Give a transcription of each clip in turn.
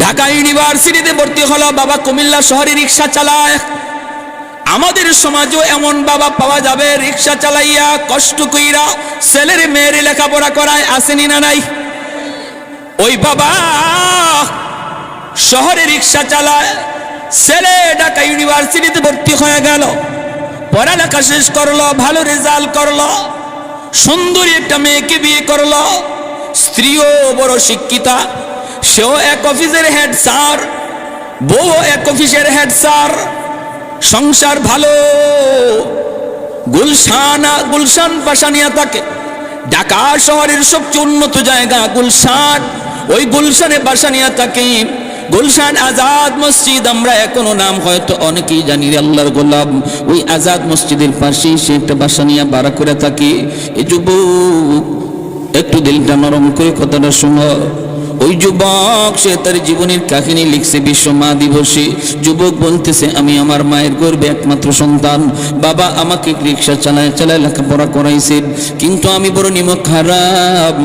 ঢাকা ইউনিভার্সিটিতে ভর্তি হলো, বাবা কুমিল্লা শহরে রিক্সা চালায়। আমাদের সমাজও এমন বাবা পাওয়া যাবে, রিক্সা চালাইয়া কষ্ট কইরা ছেলের মেয়ের লেখাপড়া করায় আসেনি না নাই? ওই বাবা শহরে রিক্সা চালায়, ছেলে ঢাকা ইউনিভার্সিটিতে ভর্তি হয়ে গেল, পড়ালেখা শেষ করল, ভালো রেজাল্ট করল, সুন্দরী একটা মেয়েকে বিয়ে করল, স্ত্রীও বড় শিক্ষিতা। সেও এক অফিসের হেড স্যার বউ এক অফিসের হেড স্যার সংসার ভালো। গুলশানা, গুলশান পাশানিয়া থাকে। ঢাকা শহরের সবচেয়ে উন্নত জায়গা গুলশান। ওই গুলশানে বাসানিয়া থাকে। গুলশান আজাদ মসজিদ, আমরা এখনও নাম হয়তো অনেকেই জানি আল্লাহর গোলাম। ওই আজাদ মসজিদের পাশেই সে একটা বাসানিয়া বাড়া করে থাকে। এই যুবক, একটু দিলটা নরম করে কথাটা শোনো। ওই যুবক, সে তার জীবনের কাহিনী লিখছে বিশ্ব মা দিবসে। যুবক বলতেছে, আমি আমার মায়ের গর্বে একমাত্র সন্তান। বাবা আমাকে রিক্সা চালায় চালায় লেখাপড়া করাইছে। কিন্তু আমি বড় নিমক খারাপ।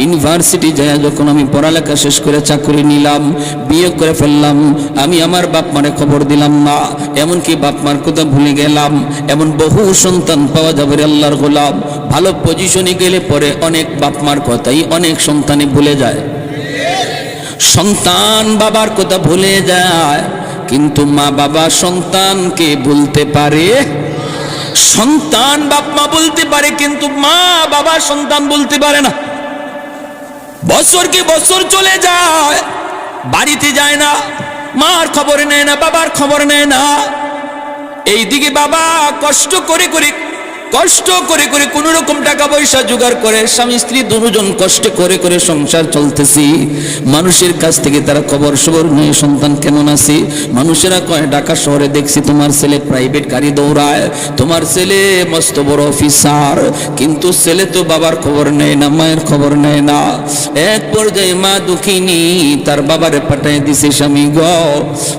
ইউনিভার্সিটি যায় যখন আমি পড়ালেখা শেষ করে চাকরি নিলাম, বিয়ে করে ফেললাম, আমি আমার বাপ মারে খবর দিলাম না এমনকি বাপ মার কথা ভুলে গেলাম। এমন বহু সন্তান পাওয়া যাবে আল্লাহর গোলাম। ভালো পজিশনে গেলে পরে অনেক বাপ মার কথাই অনেক সন্তানে ভুলে যায়। সন্তান বাবার কথা ভুলে যায়, কিন্তু মা বাবা সন্তানকে বলতে পারে। সন্তান বাপ মা বলতে পারে, কিন্তু মা বাবা সন্তান বলতে পারে না। বছর কি বছর চলে যায়, বাড়িতে যায় না, মার খবর নেয় না, বাবার খবর নেয় না। এইদিকে বাবা কষ্ট করে করে কষ্ট করে করে কোন রকম টাকা পয়সা জোগাড় করে স্বামী স্ত্রী দুজন কষ্ট করে করে সংসার চলতেছি। মানুষের কাছ থেকে তারা খবর সবর নিয়ে সন্তান কেমন আছে? মানুষেরা কয়, ঢাকা শহরে দেখছি তোমার ছেলে প্রাইভেট গাড়ি দৌড়ায়, তোমার ছেলে মস্ত বড় অফিসার কিন্তু ছেলে তো বাবার খবর নেয় না, মায়ের খবর নেয় না। এক পর্যায়ে মা দুঃখিনী তার বাবারে পাঠায় দিছে, স্বামী গ,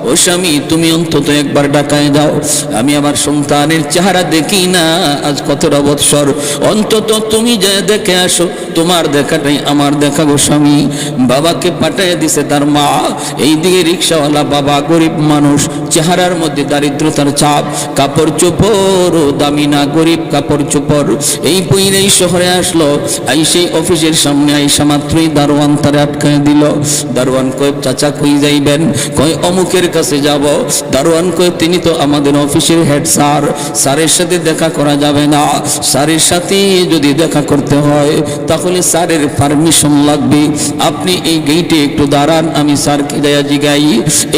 ও স্বামী তুমি অন্তত একবার ডাকায় যাও। আমি আমার সন্তানের চেহারা দেখি না, আজ কতটা বৎসর অন্তত তুমি যে দেখে আসো, তোমার দেখাটাই আমার দেখা গো স্বামী। বাবাকে পাঠায় দিছে তার মা। এই দিকে রিক্সাওয়ালা বাবা গরিব মানুষ, চেহারার মধ্যে দারিদ্রতার চাপ, কাপড় চোপড় দামি না গরিব কাপড় চোপড়। এই বইনেই শহরে আসলো এই সেই অফিসের সামনে আইসা মাত্রই দারোয়ান তারে আটকায় দিল। দারোয়ান কয়, চাচা কই যাইবেন? কয়, অমুকের কাছে যাব। দারোয়ান কয়, তিনি তো আমাদের অফিসের হেড স্যার। স্যারের সাথে দেখা করা যাবে না। স্যারের সাথে যদি দেখা করতে হয়, তাহলে স্যারের পারমিশন লাগবে। আপনি এই গেইটে একটু দাঁড়ান, আমি স্যারকে দেয়া জিগাই।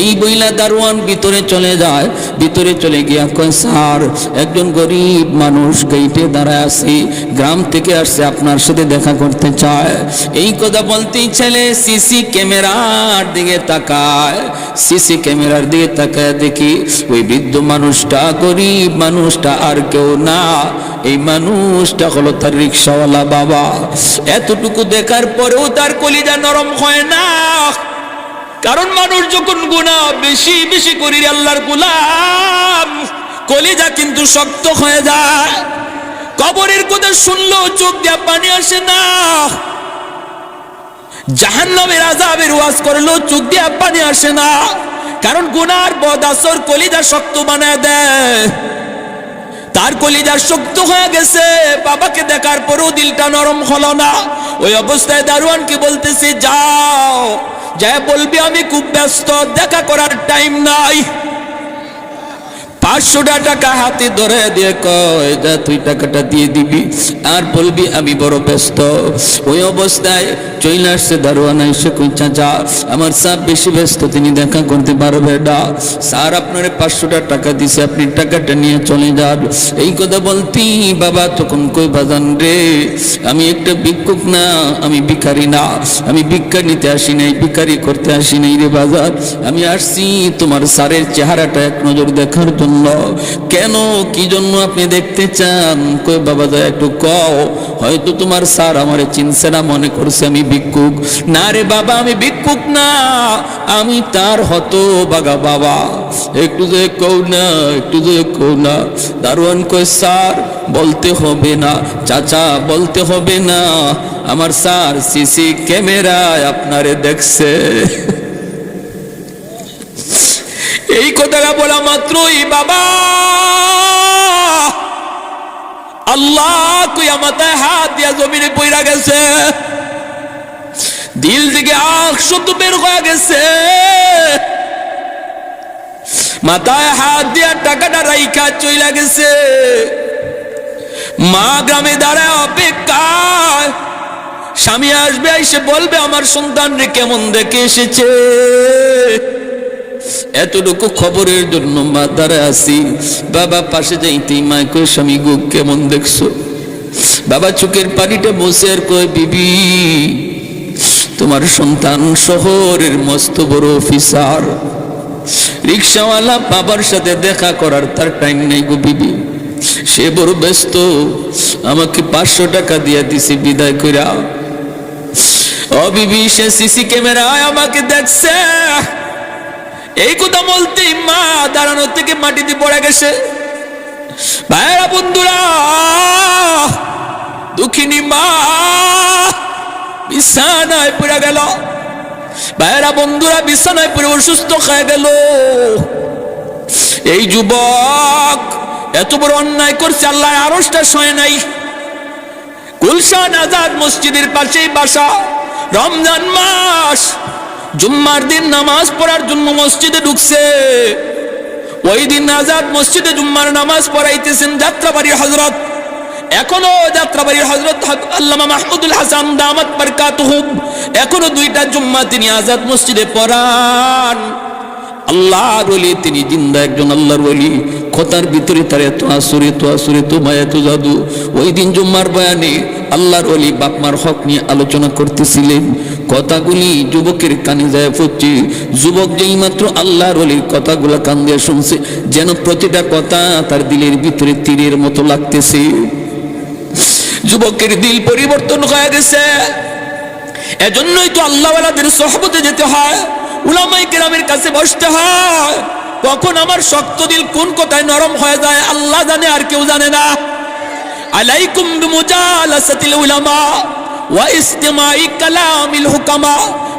এই বইলা দারোয়ান ভিতরে চলে যায়। ভিতরে চলে গিয়া কয়, স্যার, একজন গরিব মানুষ গেইটে দাঁড়ায় আছে। গ্রাম থেকে আসছে, আপনার সাথে দেখা করতে চায়। এই কথা বলতেই ছেলে সিসি ক্যামেরার দিকে তাকায়। সিসি ক্যামেরার দিকে তাকায় দেখি, ওই বৃদ্ধ মানুষটা, গরিব মানুষটা আর কেউ না। এই মানুষটা হলো তার রিক্সাওয়ালা বাবা। এতটুকু দেখার পরেও তার কলিজা নরম হয় না। কারণ মানুষ যখন গুণা বেশি বেশি করি আল্লাহর গুলাম, কলিজা কিন্তু শক্ত হয়ে যায়। কবরের কথা শুনলেও চোখ দিয়া পানি আসে না। জাহান্নামের আজাবের ওয়াজ করলেও চোখ দিয়া পানি আসে না। কারণ গুনার বদ আসর কলিজা শক্ত বানায় দেয়। তার কলিজা শক্ত হয়ে গেছে। বাবাকে দেখার পরেও দিলটা নরম হলো না। ওই অবস্থায় দারোয়ানকে বলতেছে, যাও। যা বলবি, আমি খুব ব্যস্ত, দেখা করার টাইম নাই। পাঁচশোটা টাকা হাতে ধরে দিয়ে কয়, যা তুই টাকাটা দিয়ে দিবি, আর বলবি আমি বড় ব্যস্ত। ওই অবস্থায় চলে আসছে দারোয়ান, এসে কই চাচা, আমার স্যার বেশি ব্যস্ত, তিনি দেখা করতে পারবে না। স্যার, আপনার পাঁচশোটা টাকা দিছে, আপনি টাকাটা নিয়ে চলে যান। এই কথা বলতি বাবা তখন কই বাজান রে, আমি একটা ভিক্ষুক না, আমি ভিখারি না। আমি ভিক্ষা নিতে আসি নাই, ভিখারি করতে আসি নাই রে বাজার। আমি আসছি তোমার স্যারের চেহারাটা এক নজর দেখার জন্য। কেন? কি জন্য আপনি দেখতে চান? কই, বাবা, দয়া একটু কও। হয়তো তোমার স্যার আমারে চিনছে না, মনে করছে আমি ভিক্ষুক। না রে বাবা, আমি ভিক্ষুক না। আমি তার হতো বাগা বাবা। একটু যে কও না, একটু যে কও না। দারোয়ান কই স্যার, বলতে হবে না। চাচা, বলতে হবে না। আমার স্যার সিসি ক্যামেরায় আপনারে দেখছে। এই কথাটা বলা মাত্রই বাবা। আল্লাহ কুয়া মাথায় হাত দিয়া জমিনে পইরা গেছে। দিল থেকে আখ শব্দ বের হয়ে গেছে। মাথায় হাত দিয়া টাকাটা রাইখা চইলা গেছে। মা গ্রামে দাঁড়ায় অপেক্ষায়। স্বামী আসবে, এসে বলবে, আমার সন্তান রে কেমন দেখে এসেছে? এতটুকু খবরের জন্য মা দাঁড়ায় আসি। বাবা পাশে যাইতেই মা কই স্বামী গো, কেমন দেখছ? বাবা চোখের পানিটা বসে আর কয়, বিবি, তোমার সন্তান শহরের মস্ত বড় অফিসার। রিক্সাওয়ালা বাবার সাথে দেখা করার তার টাইম নেই গো, বিবি। সে বড় ব্যস্ত, আমাকে পাঁচশো টাকা দিয়ে দিছে, বিদায় কইরা। ও বিবি, সে সিসি ক্যামেরায় আমাকে দেখছে। এই কথা বলতেই মা দাঁড়ানো থেকে মাটিতে পড়ে গেছে। ভাইরা বন্ধুরা, দুঃখিনী মা, বিছানায় পড়ে গেল। ভাইরা বন্ধুরা, বিছানায় পড়ে অসুস্থ হয়ে গেল। এই যুবক এত বড় অন্যায় করছে আল্লাহ আরসটা শোয় নাই। গুলশান আজাদ মসজিদের পাশেই বাসা। রমজান মাস জুম্মার দিন নামাজ পড়ার জন্য মসজিদে ঢুকছে। ওই দিন আজাদ মসজিদে জুম্মার নামাজ পড়াইতেছেন যাত্রাবাড়ি হজরত এখনও যাত্রাবাড়ির হজরত আল্লামা মাহমুদুল হাসান দামাত বারকাতুহুম এখনও দুইটা জুম্মা তিনি আজাদ মসজিদে পড়ান। আল্লাহর ওলি তিনি জিন্দা একজন আল্লাহর ওলি কথার ভিতরে তার এত আসরে এত আসরে, এত মায়া, এত জাদু। ওই দিন জুম্মার বয়ানে আল্লাহর ওলি বাপমার হক নিয়ে আলোচনা করতেছিলেন। কথাগুলি যুবকের কানে যায় পড়ছে যুবক যেই মাত্র আল্লাহর ওলির কথাগুলো কান দিয়ে শুনছে, যেন প্রতিটা কথা তার দিলের ভিতরে তীরের মতো লাগতেছে। যুবকের দিল পরিবর্তন হয়ে গেছে। এজন্যই তো আল্লাহওয়ালাদের সহবতে যেতে হয়। উলামাই কেরামের কাছে বসতে হয় কখন আমার শক্ত দিল কোন কথায় নরম হয়ে যায় আল্লাহ জানে আর কেউ জানে না আলাইকুম বিমুজালাসাতিল উলামা ওয়া ইস্তিমাই কালামিল হুকামা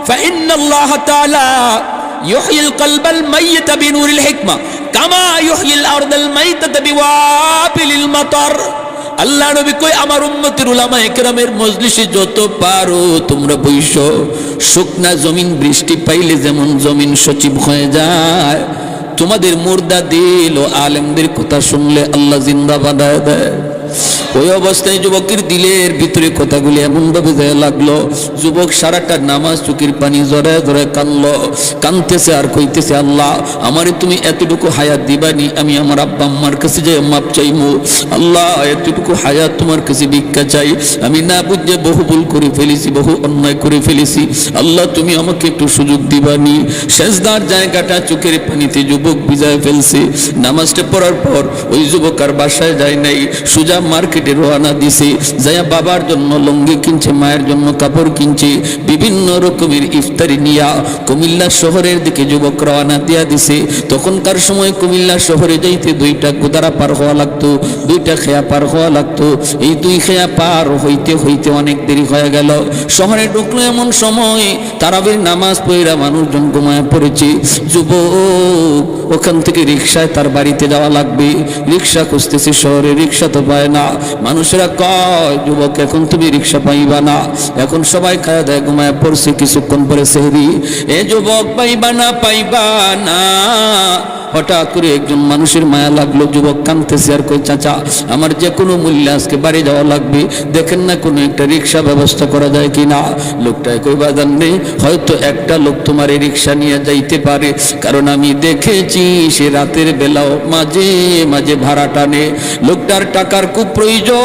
فإن الله تعالى يحيي القلب الميت بنور الحكمة كما يحيي الأرض الميتة بوابل المطر আল্লাহ নবী কই আমার উন্নতির উলামা একরামের মজলিসে যত পারো তোমরা বৈশ শুকনা জমিন, বৃষ্টি পাইলে যেমন জমিন সচিব হয়ে যায়। তোমাদের মুর্দা দিল আলেমদের কথা শুনলে আল্লাহ জিন্দা বাদায় দেয়। ওই অবস্থায় যুবকের দিলের ভিতরে কথাগুলি এমন ভাবে যায় লাগল, যুবক সারাটা নামাজ চুকির পানি জড়ায় জড়ায় কানলো কানতেছে আর কইতেছে, আল্লাহ, আমারে তুমি এতটুকু হায়াত দিবানি, আমি আমার আব্বা আম্মার কাছে যাই, মাপ চাইমু। আল্লাহ, এতটুকু হায়াত তোমার কাছে ভিক্ষা চাই। আমি না বুঝে বহু ভুল করে ফেলেছি, বহু অন্যায় করে ফেলেছি। আল্লাহ, তুমি আমাকে একটু সুযোগ দিবানি। শেষদার জায়গাটা চোখের পানিতে যুবক বিজয় ফেলছে। নামাজটা পড়ার পর ওই যুবক আর বাসায় যায় নাই। সুজা মার্কেটে রোয়ানা দিছে যায়া বাবার জন্য লঙ্গি কিনছে, মায়ের জন্য কাপড় কিনছে, বিভিন্ন রকমের ইফতারি নিয়া কুমিল্লা শহরের দিকে যুবক রওনা দিয়া দিছে। তখনকার সময় কুমিল্লা শহরে যাইতে দুইটা গোদারা পার হওয়া লাগতো, দুইটা খেয়া পার হওয়া লাগতো। এই দুই খেয়া পার হইতে হইতে অনেক দেরি হয়ে গেল। শহরে ঢুকলো এমন সময়, তারাবির নামাজ পড়া মানুষজন ঘুমায় পড়েছে। যুবক, ওখান থেকে রিক্সায় তার বাড়িতে যাওয়া লাগবে। রিক্সা খুঁজতেছে, শহরে রিক্সা তো পায় না। মানুষেরা কয়, যুবক, এখন তুমি রিক্সা পাইবা না। এখন সবাই খায় দেয়, ঘুমায় পড়ছে, কিছুক্ষণ পরে সেহরি। এ যুবক পাইবা না পাইবা না। হঠাৎ করে একজন মানুষের মায়া লাগল, যুবক কানতেছে আর কই চাচা, আমার যে কোনো মূল্যে আজকে বাড়ি যাওয়া লাগবে। দেখেন না কোনো একটা রিক্সা ব্যবস্থা করা যায় কি না লোকটায় কই বাজার নেই হয়তো একটা লোক তোমার এই রিক্সা নিয়ে যাইতে পারে। কারণ আমি দেখেছি সে রাতের বেলাও মাঝে মাঝে ভাড়া টানে। লোকটার টাকার খুব প্রয়োজন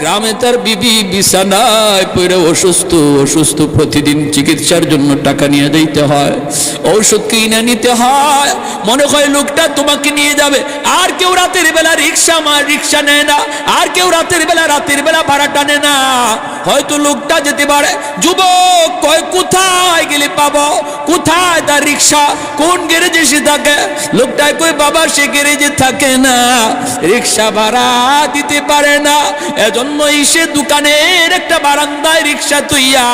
গ্রামে তার বিবি বিছানায় পড়ে অসুস্থ অসুস্থ প্রতিদিন চিকিৎসার জন্য টাকা নিয়ে যাইতে হয়, ঔষধ কিনে নিতে হয়। মনে হয় লোকটা তোমাকে নিয়ে যাবে। আর কেউ রাতের বেলা রিক্সা মার রিক্সা নেয় না, আর কেউ রাতের বেলা রাতের বেলা ভাড়া টানে না। হয়তো লোকটা যেতে পারে, যুবক, কয় কোথায় গেলে পাবো? কোথায় তার রিক্সা? কোন গ্যারেজে সে থাকে? লোকটায় কই বাবা, সে গ্যারেজে থাকে না, রিক্সা ভাড়া দিতে পারে না। এজন্যই সে দোকানের একটা বারান্দায় রিক্সা তুইয়া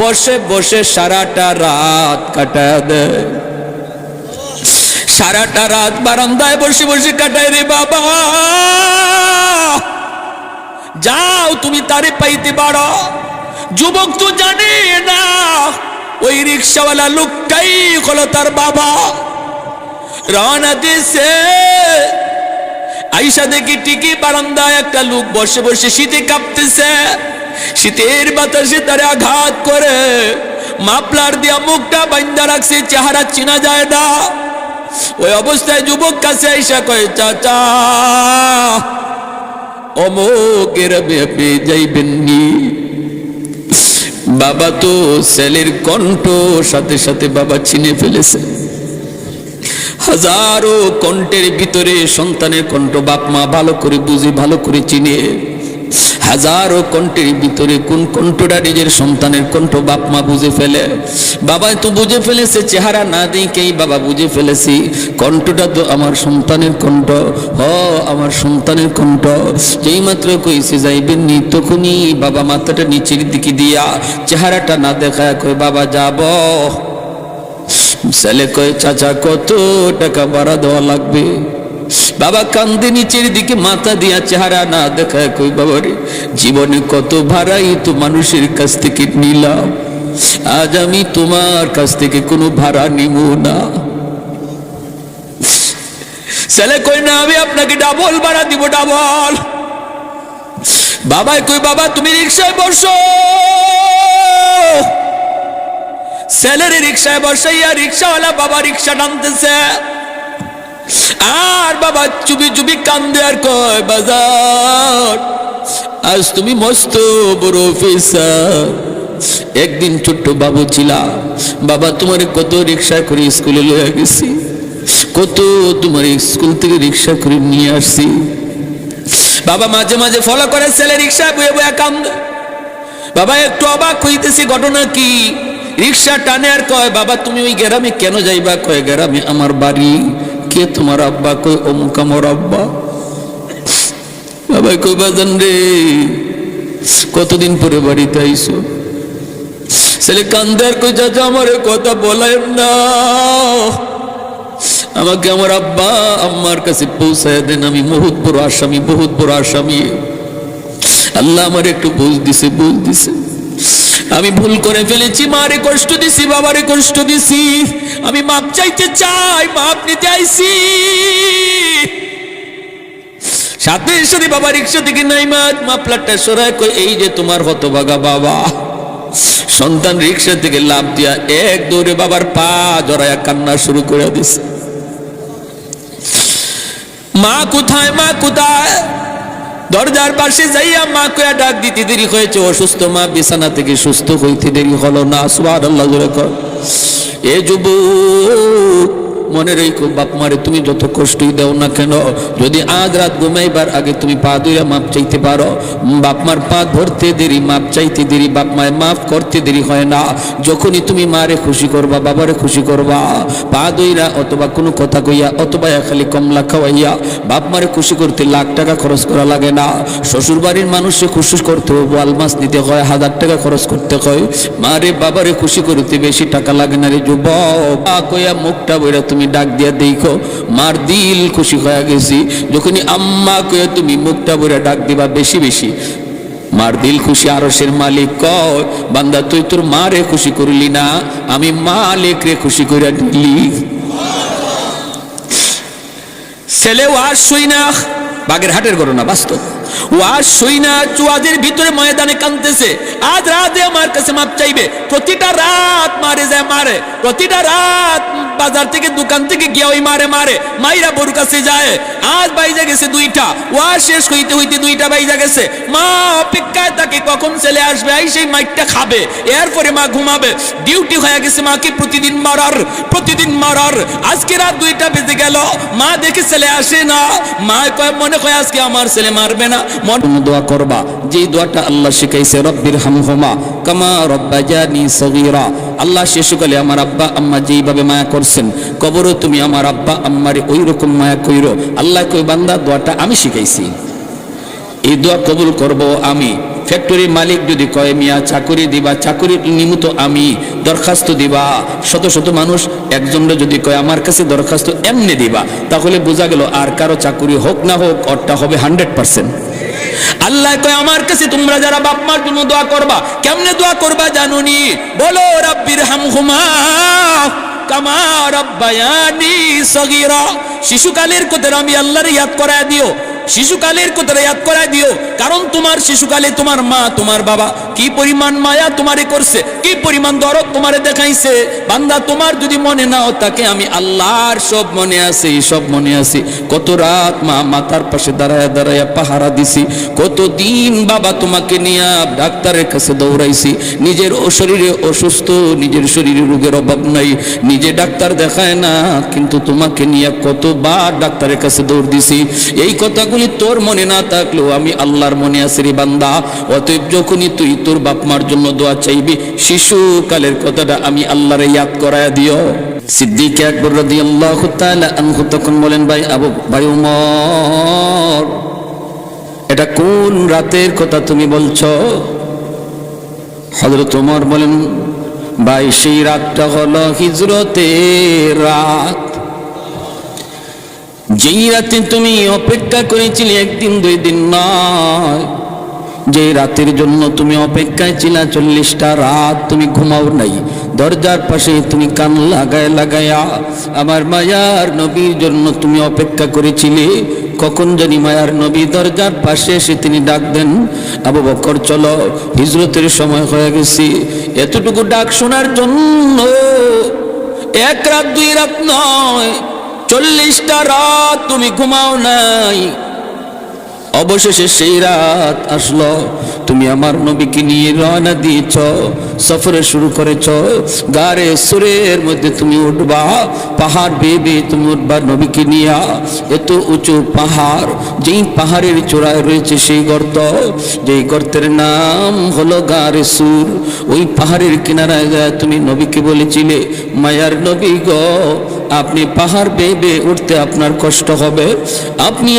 বসে বসে সারাটা রাত কাটা দেয় সারাটা রাত বারান্দায় বসে বসে কাটায় রে বাবা। যাও তুমি তারে পাইতে পারো। যুবক তো জানে না, ওই রিক্সাওয়ালা লোকটাই হলো তার বাবা। রওনা দিছে আইসা দেখি টিকি বারান্দায় একটা লোক বসে বসে শীতে কাঁপতেছে। শীতের বাতাসে তারে আঘাত করে। মাপলার দিয়া মুখটা বান্দা রাখছে, চেহারা চিনা যায় না। ওই অবস্থায় যুবক কাছে আইসা কয়, চাচা, অমুকের আপনি যাইবেননি। বাবা তো ছেলের কণ্ঠ সাথে সাথে বাবা চিনে ফেলেছে। হাজারো কণ্ঠের ভিতরে সন্তানের কণ্ঠ বাপ মা ভালো করে বুঝে, ভালো করে চিনে। হাজারো কণ্ঠের ভিতরে কোন কণ্ঠটা নিজের সন্তানের কণ্ঠ বাপ মা বুঝে ফেলে? বাবা তো বুঝে ফেলেছে, চেহারা না দেখেই বাবা বুঝে ফেলেছি। কণ্ঠটা তো আমার সন্তানের কণ্ঠ। হ, আমার সন্তানের কণ্ঠ। যেই মাত্র কইছে যাইবেন নি, তখনই বাবা মাথাটা নিচের দিকে দিয়া চেহারাটা না দেখায় কই বাবা, যাব। ছেলে কয়, চাচা, কত টাকা ভাড়া দেওয়া লাগবে? বাবা কান্দে নিচের দিকে মাথা দিয়া চেহারা না দেখায় কই বাবা রে, জীবনে কত ভাড়াই তো মানুষের কাছ থেকে নিলাম। আজ আমি তোমার কাছ থেকে কোনো ভাড়া নিব না। ছেলে কই না, আমি আপনাকে ডাবল ভাড়া দিব ডাবল বাবাই কই বাবা, তুমি রিক্সায় বসো। ছেলের রিক্সায় বসাইয়া রিক্সাওয়ালা বাবা রিক্সা টানতেছে আর বাবা চুপি চুপি কান্দে আর কয়, বাজার, আজ তুমি মস্ত বড় অফিসার। একদিন ছোট্ট বাবু ছিলা, বাবা তোমার কত রিক্সা করে স্কুলে লয়ে গেছি, কত তোমার স্কুল থেকে রিক্সা করে নিয়ে আসছি। বাবা মাঝে মাঝে ফলো করে, ছেলে রিক্সা বয়ে বয়ে কান্দে। বাবা একটু অবাক হইতেছি, ঘটনা কি? রিক্সা টানে আর কয়, বাবা, তুমি ওই গ্রামে কেন যাইবা? কয়, গ্রামে আমার বাড়ি। কে তোমার আব্বা? কয়, অমুক আমার আব্বা। বাবা কই বাজান রে, কতদিন পরে বাড়িতে আইসো ছেলে কান্দার কই চাচা, আমার কথা বলায় না। আমাকে আমার আব্বা আম্মার কাছে পৌঁছায় দেন। আমি বহুত বড় আসামি, বহুত বড় আসামি। আল্লাহ আমার একটু বুঝ দিছে বুঝ দিছে। আমি ভুল করে ফেলেছি, মারে কষ্ট দিছি, বাবারে কষ্ট দিছি। আমি মাপ চাইতে চাই, মাপ নিতে আইছি। সাথে সাথে বাবা, রিক্সা থেকে নাই মাছ মাপলারটা সরাই কই, এই যে তোমার হতভাগা বাবা। সন্তান রিক্সা থেকে লাভ দিয়া এক দৌড়ে বাবার পা জড়ায়া কান্না শুরু করে দিছে। মা কোথায় মা কোথায়? দরজার পাশে যাইয়া মা কয়া ডাক দিতে দেরি হয়েছে। অসুস্থ মা বিছানা থেকে সুস্থ হইতে দেরি হলো না সোয়ার আল্লাহ কর। এ যুবক মনে রেখো, বাপ মারে, তুমি যত কষ্টই দাও না কেন, যদি আজ রাত ঘুমাইবার আগে তুমি পা দুইয়া মাপ চাইতে পারো, বাপ মার পা ধরতে দেরি, মাপ চাইতে দেরি, বাপ মায় মাফ করতে দেরি হয় না। যখনই তুমি মারে খুশি করবা, বাবারে খুশি করবা, পা দইরা অথবা কোনো কথা কইয়া, অথবা খালি কমলা খাওয়াইয়া, বাপ মারে খুশি করতে লাখ টাকা খরচ করা লাগে না। শ্বশুর বাড়ির মানুষকে খুশি করতে বোয়াল মাছ দিতে হয়, হাজার টাকা খরচ করতে হয়। মারে, বাবারে খুশি করতে বেশি টাকা লাগে না রে যুবক। আ কইয়া মুখটা বইরা তুমি ডাক দিয়া দেখো, মার দিল খুশি হয়ে গেছি। যখনই আম্মা কইয়া তুমি মুখটা বইরা ডাক দিবা বেশি বেশি। মার দিল খুশি আরসের মালিক কয়, বান্দা, তুই তোর মারে খুশি করলি না, আমি মালিক রে খুশি করে দিলি। ছেলে ওয়াজ শুই না বাগের হাটের ঘটনা বাস্তব। ওয়াজ শুই মা কখন ছেলে আসবে? সেই খাবে, এরপরে মা ঘুমাবে। ডিউটি হয়ে গেছে মাকে প্রতিদিন মারার প্রতিদিন মারার। আজকে রাত দুইটা বেজে গেল, মা দেখে ছেলে আসে না। মা কয়, মনে কয় আজকে আমার ছেলে মারবে না। দোয়া করবা। যে দোয়াটা আল্লাহ শিখাইছে, রব্বির হামহুমা কামা রব্বাজানি সগীরা। আল্লাহ শিশুকালে আমার আব্বা, আম্মা যেইভাবে মায়া করছেন, কবরও তুমি আমার আব্বা, আম্মারে ওই রকম মায়া কইরো। আল্লাহ কই বান্দা, দোয়াটা আমি শিখাইছি। এই দোয়া কবুল করব আমি। ফ্যাক্টরির মালিক যদি কয়, মিয়া, চাকুরি দিবা, চাকুরির নিমিত্ত আমি। দরখাস্ত দিবা। শত শত মানুষ একজনরে যদি কয়, আমার কাছে দরখাস্ত এমনি দিবা। তাহলে বোঝা গেল, আর কারও চাকুরি হোক না হোক অরটা হবে হান্ড্রেড পার্সেন্ট আল্লাহ কয়, আমার কাছে তোমরা যারা বাপ মার জন্য দোয়া করবা, কেমনে দোয়া করবা জানুনি? বলো, রাব্বির হামহুমা কামা রব্বায়ানি সগীরা। শিশুকালের কোথায় আমি আল্লাহর ইয়াদ করায় দিও। শিশুকালের কথা ইয়াদ করায় দিও। কারণ তোমার শিশুকালে তোমার মা, তোমার বাবা কি পরিমাণ মায়া তোমারে করছে, কি পরিমাণ দরদ তোমারে দেখাইছে। বান্দা, তোমার যদি মনে নাও তাকে আমি আল্লাহর সব মনে আছে, সব মনে আছে। কত রাত মা মাতার পাশে দাঁড়ায় দাঁড়ায় পাহারা দিছি, কত দিন বাবা তোমাকে নিয়ে ডাক্তারের কাছে দৌড়াইছি। নিজের শরীরে অসুস্থ, নিজের শরীরে রোগের অভাব নাই, নিজে ডাক্তার দেখায় না, কিন্তু তোমাকে নিয়ে কতবার ডাক্তারের কাছে দৌড় দিছি। এই কথাগুলি তোর মনে না থাকলেও আমি আল্লাহর মনে আছে রে বান্দা। অতএব যখনই তুই তোর বাপ মার জন্য দোয়া চাইবি, শিশুকালের কথাটা আমি আল্লাহর ইয়াদ করায় দিও। সিদ্দিক আকবর রাদিয়াল্লাহু তাআলা আনহু তখন বলেন, ভাই আবু, ভাই উমর, এটা কোন রাতের কথা তুমি বলছো? হযরত ওমর বলেন, ভাই, সেই রাতটা হলো হিজরতের রাত। যেই রাতে তুমি অপেক্ষা করেছিলে একদিন, দুই দিন নয়। যে রাতের জন্য তুমি অপেক্ষায় ছিলা চল্লিশটা রাত, তুমি ঘুমাও নাই। দরজার পাশে তুমি কান লাগায় লাগায়া, আমার মায়ার নবীর জন্য তুমি অপেক্ষা করেছিলে। কখন জানি মায়ার নবী দরজার পাশে এসে তিনি ডাক দেন, আবু বকর, চলো, হিজরতের সময় হয়ে গেছি। এতটুকু ডাক শোনার জন্য এক রাত, দুই রাত নয়। চল্লিশটা রাত তুমি ঘুমাও নাই। অবশেষে সেই রাত আসলো। তুমি আমার নবীকে নিয়ে রওনা দিয়েছ, সফরে শুরু করেছ। গারে সুরের মধ্যে তুমি উঠবা, পাহাড় বেয়ে তুমি উঠবা নবীকে নিয়ে। এত উঁচু পাহাড়, যেই পাহাড়ের চূড়ায় রয়েছে সেই গর্ত, যেই গর্তের নাম হলো গারে সুর। ওই পাহাড়ের কিনারায় তুমি নবীকে বলেছিলে, মায়ার নবী গো আপনি পাহাড় বেয়ে বেয়ে উঠতে আপনার কষ্ট হবে। আপনি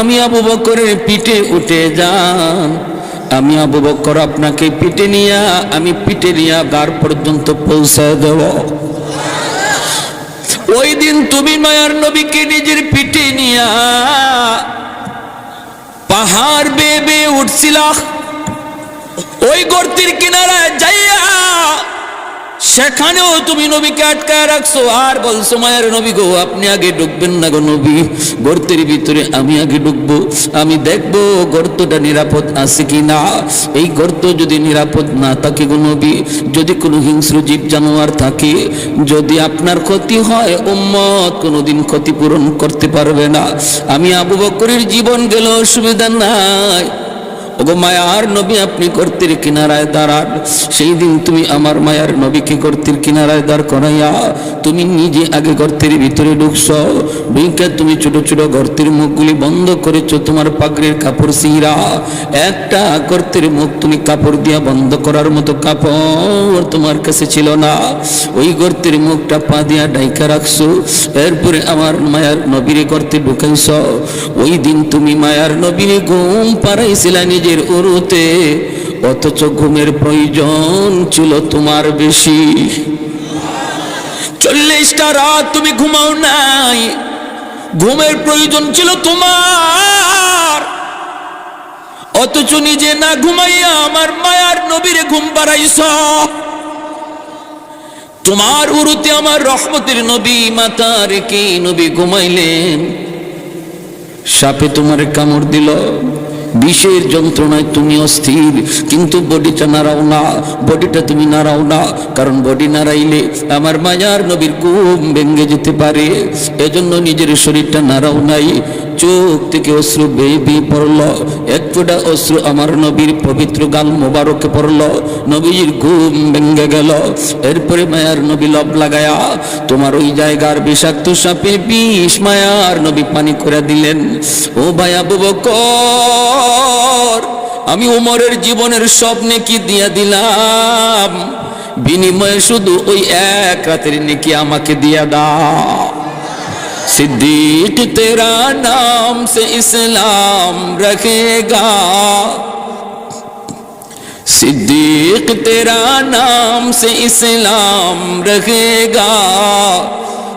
আমি আবু বকরের পিঠে উঠে যান। আমি আবু বকর আপনাকে পিঠে নিয়া, আমি পিঠে নিয়া গার পর্যন্ত পৌঁছায় দেব। ওই দিন তুমি মায়ার নবীকে নিজের পিঠে নিয়া পাহাড় বেয়ে বেয়ে উঠছিলা। ওই গর্তির কিনারায় যাইয়া সেখানেও তুমি নবীকে আটকায় রাখছো। আর বলছো মায়ের নবী গো, আপনি আগে ঢুকবেন না গো নবী? গর্তের ভিতরে আমি আগে ঢুকবো আমি দেখব গর্তটা নিরাপদ আছে কি না এই গর্ত যদি নিরাপদ না থাকে গো নবী, যদি কোনো হিংস্র জীব জানোয়ার থাকে, যদি আপনার ক্ষতি হয়, উম্মত কোনোদিন ক্ষতিপূরণ করতে পারবে না। আমি আবু বকরের জীবন গেল অসুবিধা নাই। ওগো মায়ার নবী, আপনি গর্তের কিনারায় দাঁড়ান। সেই দিন তুমি আমার মায়ার নবীকে গর্তের কিনারায় দাঁড় করাইয়া তুমি নিজে আগে গর্তের ভিতরে ঢুকছ। ঢুকে তুমি ছোট ছোট গর্তের মুখগুলি বন্ধ করেছ, তোমার পাগড়ির কাপড় সিরা একটা গর্তের মুখ তুমি কাপড় দিয়া বন্ধ করার মতো কাপড় তোমার কাছে ছিল না। ওই গর্তের মুখটা পা দিয়া ডাইকা রাখছো, এরপরে আমার মায়ার নবীরে গর্তে ঢুকাইছ। ওই দিন তুমি মায়ার নবীরে ঘুম পাড়াইছিলা নিজের উরুতে, অথচ ঘুমের প্রয়োজন ছিল তোমার বেশি। চল্লিশটা রাত তুমি ঘুমাও নাই, ঘুমের প্রয়োজন ছিল তোমার। অথচ নিজে না ঘুমাইয়া আমার মায়ার নবীরে ঘুম পাড়াইছ তোমার উরুতে আমার রহমতের নবী, মাতা রেখে নবী ঘুমাইলেন। সাপে তোমার কামড় দিল। বিষের যন্ত্রণায় তুমি অস্থির, কিন্তু বডিটা নাড়াও না, বডিটা তুমি নাড়াও না, কারণ বডি নাড়াইলে আমার মায়ার নবীর ঘুম ভেঙে যেতে পারে। এজন্য নিজের শরীরটা নাড়াও নাই, চোখ থেকে অশ্রু বেয়ে পড়ল, এক ফোঁটা অশ্রু আমার নবীর পবিত্র গাল মোবারকে পড়ল, নবীর ঘুম ভেঙে গেল। এরপরে মায়ার নবী লব লাগায়া তোমার ওই জায়গার বিষাক্ত সাপে বিষ মায়ার নবী পানি করে দিলেন। ও ভাই আবু বকর আমি উমরের জীবনের স্বপ্নে কি দিয়া দিলাম বিনিময়ে শুধু ওই এক রাতের নেকি আমাকে দিয়া দাও सिद्दीक तेरा नाम से इस्लाम रखेगा सिद्दीक तेरा नाम से इस्लाम रहेगा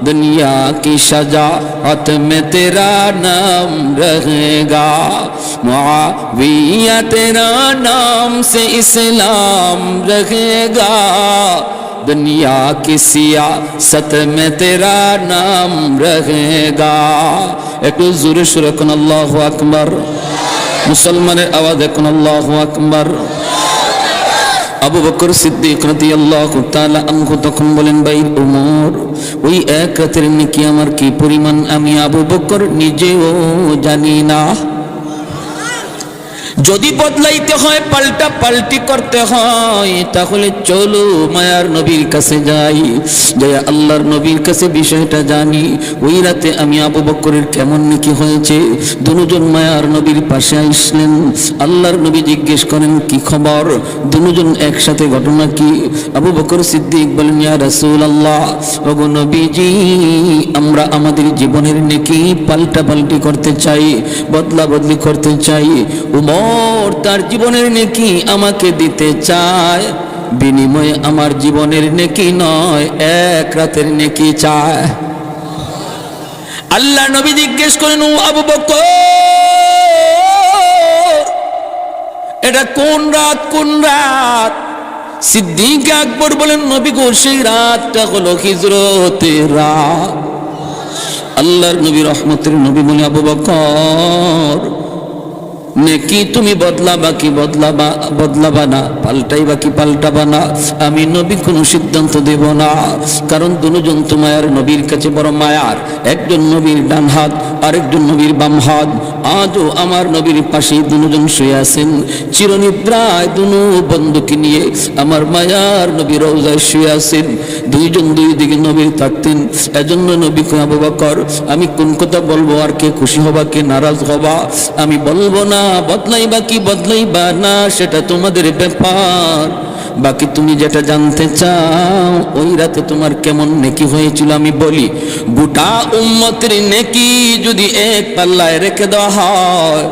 دنیا کی شجاعت میں تیرا نام رہے گا۔ معاویہ تیرا نام سے اسلام رہے گا۔ دنیا کی سیاست میں تیرا نام رہے گا۔ ایک زور شرکن اللہ اکبر۔ مسلمان آواز اکن اللہ اکبر۔ আবু বকর সিদ্দিক রাদিয়াল্লাহু তাআলা আনহু তখন বলেন, ভাই ওমর ওই এক রাতের নেকি আমার কি পরিমাণ? আমি আবু বকর নিজেও জানি না। যদি বদলাইতে হয়, পাল্টা পাল্টি করতে হয়, তাহলে চলো মায়ার নবীর কাছে যাই। যে আল্লাহর নবীর কাছে বিষয়টা জানি, ওই রাতে আমি আবু বকরের কেমন নাকি হয়েছে? দুজন মায়ার নবীর পাশে আসলেন। আল্লাহর নবী জিজ্ঞেস করেন, কি খবর? দুজন একসাথে ঘটনা কি? আবু বকর সিদ্দিক বলেন, ইয়া রাসূল আল্লাহ ওগো নবীজি, আমরা আমাদের জীবনের নেকি পাল্টা পাল্টি করতে চাই বদলা বদলি করতে চাই। উমর তার জীবনের নেকি আমাকে দিতে চায়। বিনিময়ে আমার জীবনের নেকি নয়, এক রাতের নেকি চায়। আল্লাহ নবী জিজ্ঞেস করেন আবু বকর, এটা কোন রাত কোন রাত? সিদ্দিক আকবর বলেন, নবী গো, সেই রাতটা হলো হিজরতের রাত। আল্লাহর নবী রহমতের নবী বলে, আবু বকর নেকি তুমি বদলাবা, কি বদলাবা বদলাবা না, পাল্টাইবা কি পাল্টাবা না, আমি নবী কোনো সিদ্ধান্ত দেব না। কারণ দুজন তো মায়ার নবীর কাছে বড় মায়ার, একজন নবীর ডান হাত, আরেকজন নবীর বাম হাত। আজও আমার নবীর পাশে দুজন শুয়ে আছেন। চিরনিদ্রায় দুনু বন্ধুকে নিয়ে আমার মায়ার নবীর রোজায় শুয়ে আছেন। দুইজন দুই দিকে নবীর থাকতেন। এজন্য নবী আবু বকর, আমি কোন কথা বলব আর কে খুশি হবা, কে নারাজ হবা, আমি বলব না। বদলাইবা কি বদলাইবা? না, সেটা তোমাদের ব্যাপার। বাকি তুমি যেটা জানতে চাও, ওই রাতে তোমার কেমন নেকি হয়েছিল আমি বলি। গোটা উম্মতের নেকি যদি এক পাল্লায় রেখে দেওয়া হয়,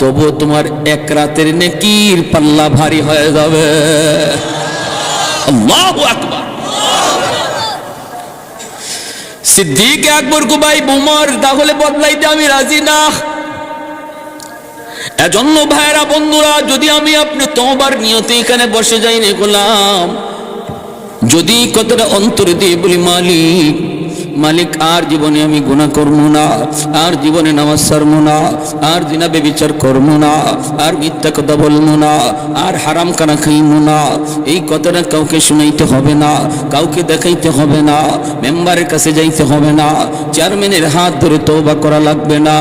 তবু তোমার এক রাতের নেকির পাল্লা ভারী হয়ে যাবে। সিদ্দিক আকবর কুবাই বুমর, তাহলে বদলাইতে আমি রাজি না। এজন্য ভাইরা বন্ধুরা, যদি আমি আপনি তোমার নিয়তে এখানে বসে যাই রে গোলাম, যদি কতটা অন্তর দিয়ে বলি, মালিক মালিক, আর জীবনে আমি গুণা করব না, আর জীবনে নামাজ সারবো না, আর দিনাবে বিচার করব না, আর মিথ্যা কথা বলব না, আর হারাম কানা খাইবো না। এই কথাটা কাউকে শুনাইতে হবে না, কাউকে দেখাইতে হবে না, মেম্বারের কাছে যাইতে হবে না, চেয়ারম্যানের হাত ধরে তওবা করা লাগবে না,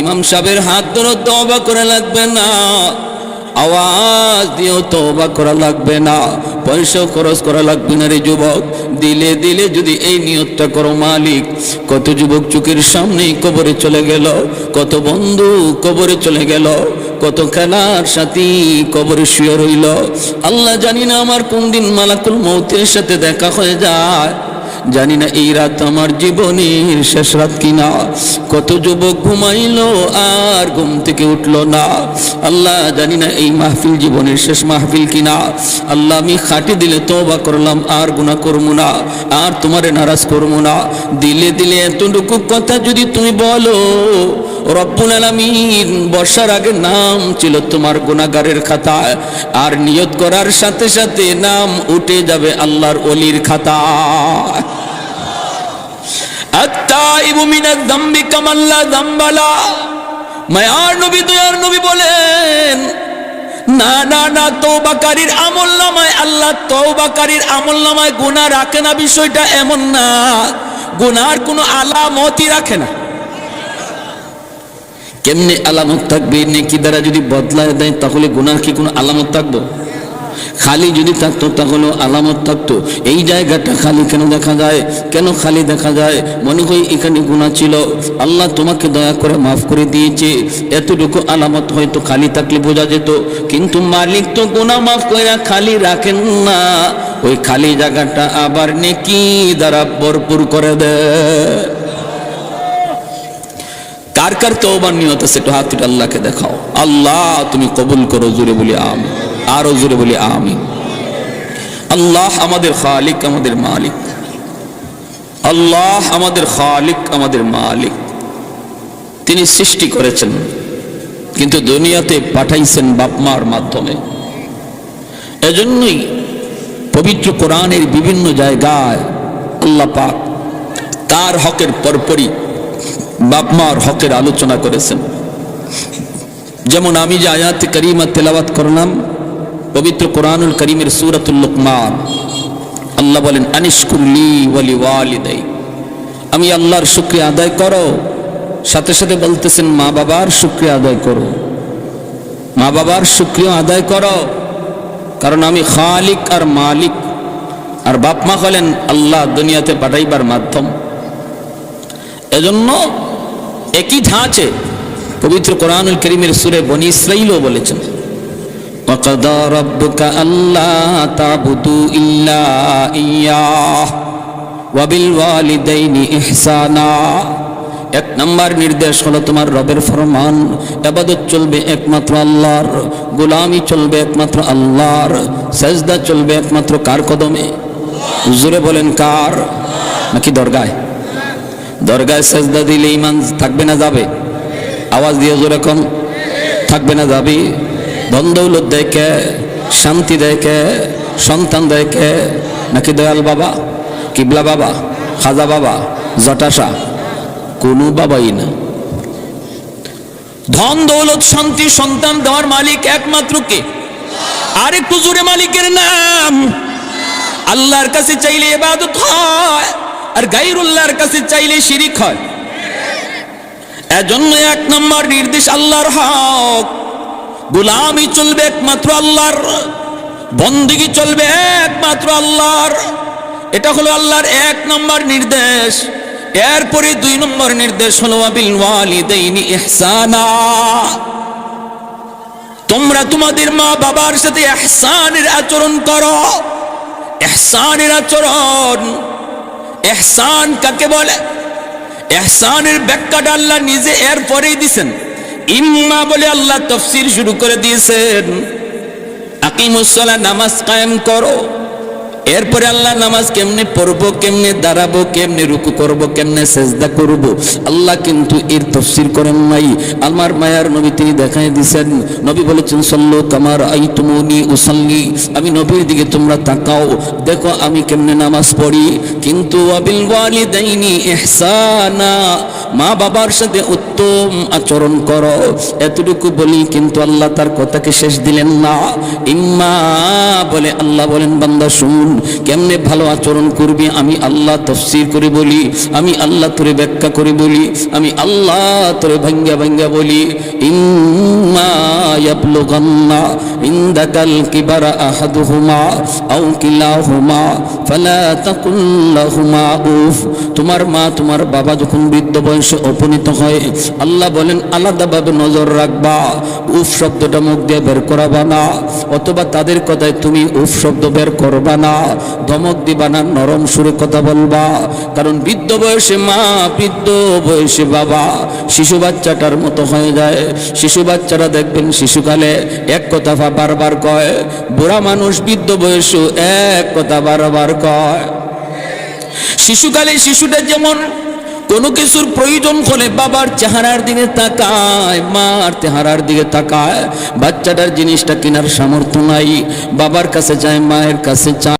ইমাম সাহেবের হাত ধরে তওবা করা লাগবে না। আওয়াজ দিয়েও তওবা করা লাগবে না। পয়সা খরচ করা লাগবে না রে যুবক। দিলে দিলে যদি এই নিয়তটা করো মালিক। কত যুবক চোখের সামনেই কবরে চলে গেল। কত বন্ধু কবরে চলে গেল। কত খেলার সাথী কবরে শুয়ে রইল। আল্লাহ জানি না আমার কোন দিন মালাকুল মৌতের সাথে দেখা হয়ে যায়। জানি না এই রাত আমার জীবনের শেষ রাত কিনা। কত যুবক ঘুমাইলো আর ঘুম থেকে উঠল না। আল্লাহ জানি না এই মাহফিল জীবনের শেষ মাহফিল কিনা। আল্লাহ আমি খাটি দিলে তওবা করলাম, আর গুনাহ করব না, আর তোমারে নারাজ করব না। দিলে দিলে এতটুকু কথা যদি তুমি বলো, রব্বুল বর্ষার আগে নাম ছিল তোমার গুনাহগারের খাতায়, আর নিয়ত করার সাথে সাথে নাম উঠে যাবে আল্লাহর অলির খাতায়। আত্তাইবু আমল নামায় রাখে না, বিষয়টা এমন না। গুনার কোনো আলামতই রাখে না। কেমনে আলামত থাকবে? নেকি দ্বারা যদি বদলায় দেয়, তাহলে গুনার কি কোনো আলামত থাকব? খালি যদি থাকতো তাহলে আলামত থাকতো। এই জায়গাটা খালি কেন দেখা যায়? কেন খালি দেখা যায়? মনে হয় এখানে গুণা ছিল। আল্লাহ তোমাকে দয়া করে মাফ করে দিয়েছে। এতটুকু আলামত হয়তো খালি থাকলে বোঝা যেত। কিন্তু মালিক তো গুণা মাফ করে খালি রাখেন না। ওই খালি জায়গাটা আবার নেকি দ্বারা ভরপুর করে দেয় কার কার তওবার নিয়ত আছে একটু আল্লাহকে দেখাও। আল্লাহ তুমি কবুল করো জুড়ে বলি আমি আরও জোরে বলি আমি আল্লাহ আমাদের খালিক, আমাদের মালিক। আল্লাহ আমাদের খালিক, আমাদের মালিক। তিনি সৃষ্টি করেছেন, কিন্তু দুনিয়াতে পাঠাইছেন বাপমার মাধ্যমে। এজন্যই পবিত্র কোরআনের বিভিন্ন জায়গায় আল্লাহ পাক তার হকের পরপরই বাপমার হকের আলোচনা করেছেন। যেমন আমি যে আয়াত করিমা তেলাবাত করলাম পবিত্র কোরআনুল করিমের সুরাতুল লোকমান। আল্লাহ বলেন আনিশকুল্লি ওয়ালি ওয়ালিদাই আমি আল্লাহর শুক্রিয়া আদায় করো। সাথে সাথে বলতেছেন, মা বাবার শুক্রিয়া আদায় করো। মা বাবার শুক্রিয়া আদায় করো। কারণ আমি খালিক আর মালিক। আর বাপ মা হলেন আল্লাহ দুনিয়াতে পাঠাইবার মাধ্যম। এজন্য একই ধাঁচে পবিত্র কোরআনুল করিমের সুরে বনি ইসরাইলও বলেছেন وقضى ربك ألا تعبدوا إلا إياه وبالوالدين إحسانا এক নম্বর নির্দেশ হলো তোমার রবের ফরমান এবাদত চলবে একমাত্র আল্লাহর গোলামি চলবে একমাত্র আল্লাহর সেজদা চলবে একমাত্র কার কদমে জোরে বলেন কার নাকি দরগায় দরগায় সেজদা দিলে ইমান থাকবে না যাবে আওয়াজ দিয়ে জোরে কম থাকবে না যাবে ধন দৌলত দেয় কে শান্তি দেয় কে সন্তান দেয় কে নাকি দয়াল বাবা, কিবলা বাবা, খাজা বাবা, জটাশা, কোনো বাবাই না। ধন দৌলত শান্তি, সন্তান দেওয়ার মালিক একমাত্র কে? আর একটু জোরে মালিকের নাম। আল্লাহর কাছে চাইলে এবাদত হয়, আর গাইরুল্লাহর কাছে চাইলে শিরিক হয়। এজন্য এক নম্বর নির্দেশ আল্লাহর হক। গুলামি চলবে একমাত্র আল্লাহর, বন্দিগি চলবে একমাত্র আল্লাহর। এটা হলো আল্লাহর এক নম্বর নির্দেশ। এরপরে দুই নম্বর নির্দেশ হলো তোমরা তোমাদের মা বাবার সাথে ইহসানের আচরণ করো। ইহসানের আচরণ এহসান কাকে বলে? এহসানের ব্যাখ্যাটা আল্লাহ নিজে এর পরেই দিছেন। ইম্মা বলে আল্লাহ তফসির শুরু করে দিয়েছেন। আকিমুসলা নামাজ কায়েম করো। এরপরে আল্লাহ নামাজ কেমনে পড়ব, কেমনে দাঁড়াবো, কেমনে রুকু করব, কেমনে সেজদা করব, আল্লাহ কিন্তু এর তফসির করেন নাই। আমার মায়ার নবী তিনি দেখাই দিছেন, নবী বলেছেন, সল্লো কামার আই তুমনি উসাল্লি। আমি নবীর দিকে তোমরা তাকাও, দেখো আমি কেমনে নামাজ পড়ি। কিন্তু আবিল ওয়ালিদাইনি ইহসানা। মা বাবার সাথে উত্তম আচরণ করো। এতটুকু বলি কিন্তু আল্লাহ তার কথাকে শেষ দিলেন না। ইম্মা বলে, আল্লাহ বলেন, বান্দা শুন কেমনে ভালো আচরণ করবি আমি আল্লাহ তফসির করে বলি, আমি আল্লাহ তোরে ব্যাখ্যা করে বলি, আমি আল্লাহ তোরে ভাঙ্গা ভাঙ্গা বলি। তোমার মা, তোমার বাবা যখন বৃদ্ধ বয়সে উপনীত হয়, আল্লাহ বলেন, আলাদাভাবে নজর রাখবা, উফ শব্দটা মুখ দিয়ে বের করাবা না, অথবা তাদের কথায় তুমি উফ শব্দ বের করবা না। ধমক দিবা না, নরম সুরে কথা বলবা। কারণ বৃদ্ধ বয়সে মা, বৃদ্ধ বয়সে বাবা, শিশু বাচ্চাটার মতো হয়ে যায়। শিশু বাচ্চারা দেখবেন শিশুকালে এক কথা বারবার কয়, বুড়া মানুষ বৃদ্ধ বয়সে এক কথা বারবার কয়। শিশুকালে শিশুটা যেমন কোনো কিছুর প্রয়োজন হলে বাবার চেহারার দিকে তাকায়, মার চেহারার দিকে তাকায়। বাচ্চাটার জিনিসটা কেনার সামর্থ্য নাই, বাবার কাছে যায়, মায়ের কাছে চায়